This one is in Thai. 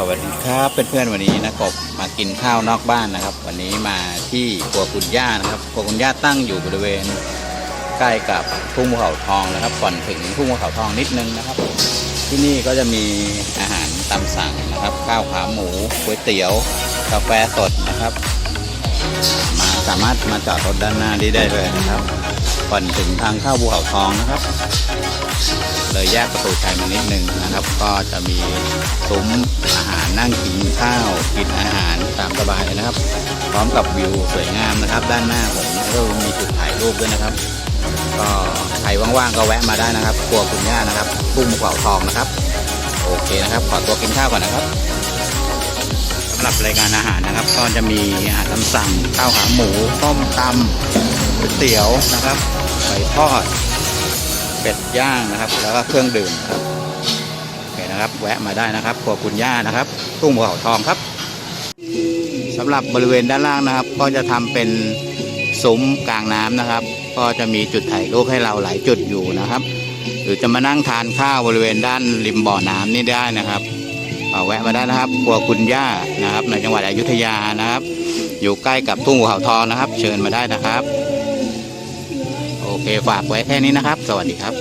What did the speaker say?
สวัสดีครับเพื่อนๆวันนี้นะกบมากินข้าวนอกบ้านนะครับ วันนี้มาที่ครัวคุณย่านะครับครัวคุณย่าตั้งอยู่บริเวณใกล้กับทุ่งภูเขาทองนะครับ ก่อนถึงทุ่งภูเขาทองนิดนึงนะครับ ที่นี่ก็จะมีอาหารตามสั่งนะครับ ข้าวขาหมูก๋วยเตี๋ยว กาแฟสดนะครับ มาสามารถมาจอดรถด้านหน้านี้ได้เลยนะครับ ก่อนถึงทางเข้าภูเขาทองนะครับ เลยแยกประตูชัยมานิดนึงนะครับ ก็จะมีซุ้มอาหารนั่งกินข้าวกินอาหารตามสบายนะครับ พร้อมกับวิวสวยงามนะครับ ด้านหน้าผมก็มีจุดถ่ายรูปด้วยนะครับ ก็ใครว่างๆก็แวะมาได้นะครับครัวคุณย่านะครับทุ่งภูเขาทองนะครับ โอเคนะครับ ขอตัวกินข้าวก่อนนะครับสำหรับรายการอาหารนะครับ ก็จะมีอาหารตามสั่งข้าวขาหมูต้มตำก๋วยเตี๋ยวนะครับไก่ทอด เป็ดย่างนะครับ แล้วก็เครื่องดื่มนะครับโอเคนะครับ แวะมาได้นะครับครัวคุณย่านะครับทุ่งภูเขาทองครับสำหรับบริเวณด้านล่างนะครับ ก็จะทำเป็นซุ้มกลางน้ำนะครับ ก็จะมีจุดถ่ายรูปให้เราหลายจุดอยู่นะครับ หรือจะมานั่งทานข้าวบริเวณด้านริมบ่อน้ำนี่ได้นะครับเอาแวะมาได้นะครับครัวคุณย่านะครับ ในจังหวัดอยุธยานะครับ อยู่ใกล้กับทุ่งภูเขาทองนะครับ เชิญมาได้นะครับ เคฝากไว้แค่นี้นะครับ สวัสดีครับ